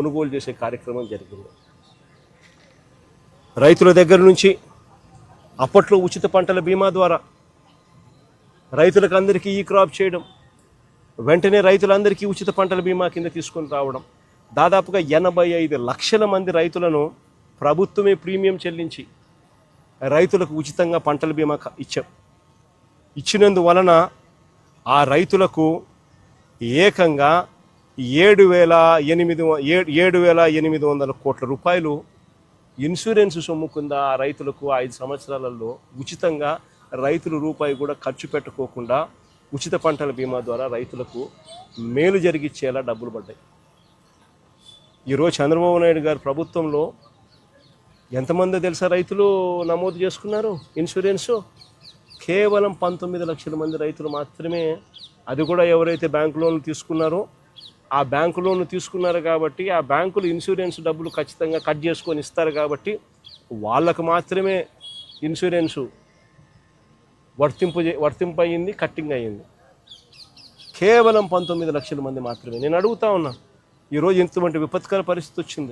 కొనుగోలు చేసే కార్యక్రమం జరిగింది. రైతుల దగ్గర నుంచి అప్పట్లో ఉచిత పంటల బీమా ద్వారా రైతులకు అందరికీ ఈ క్రాప్ చేయడం వెంటనే రైతులందరికీ ఉచిత పంటల బీమా కింద తీసుకొని రావడం దాదాపుగా ఎనభై ఐదు లక్షల మంది రైతులను ప్రభుత్వమే ప్రీమియం చెల్లించి రైతులకు ఉచితంగా పంటల బీమా ఇచ్చాం. ఇచ్చినందువలన ఆ రైతులకు ఏకంగా ఏడు వేల ఎనిమిది ఏడు వేల ఎనిమిది వందల కోట్ల రూపాయలు ఇన్సూరెన్స్ సొమ్ము కింద ఆ రైతులకు ఐదు సంవత్సరాలలో ఉచితంగా రైతులు రూపాయి కూడా ఖర్చు పెట్టుకోకుండా ఉచిత పంటల బీమా ద్వారా రైతులకు మేలు జరిగిచ్చేలా డబ్బులు పడ్డాయి. ఈరోజు చంద్రబాబు నాయుడు గారి ప్రభుత్వంలో ఎంతమంది తెలుసా రైతులు నమోదు చేసుకున్నారు ఇన్సూరెన్సు? కేవలం పంతొమ్మిది లక్షల మంది రైతులు మాత్రమే. అది కూడా ఎవరైతే బ్యాంకు లోన్లు తీసుకున్నారో ఆ బ్యాంకు లోన్ తీసుకున్నారు కాబట్టి ఆ బ్యాంకులు ఇన్సూరెన్స్ డబ్బులు ఖచ్చితంగా కట్ చేసుకొని ఇస్తారు కాబట్టి వాళ్ళకు మాత్రమే ఇన్సూరెన్సు వర్తింపు వర్తింపు అయ్యింది కట్టింగ్ అయ్యింది. కేవలం పంతొమ్మిది లక్షల మంది మాత్రమే. నేను అడుగుతా ఉన్నా ఈరోజు ఇంతమంది విపత్కర పరిస్థితి వచ్చింది.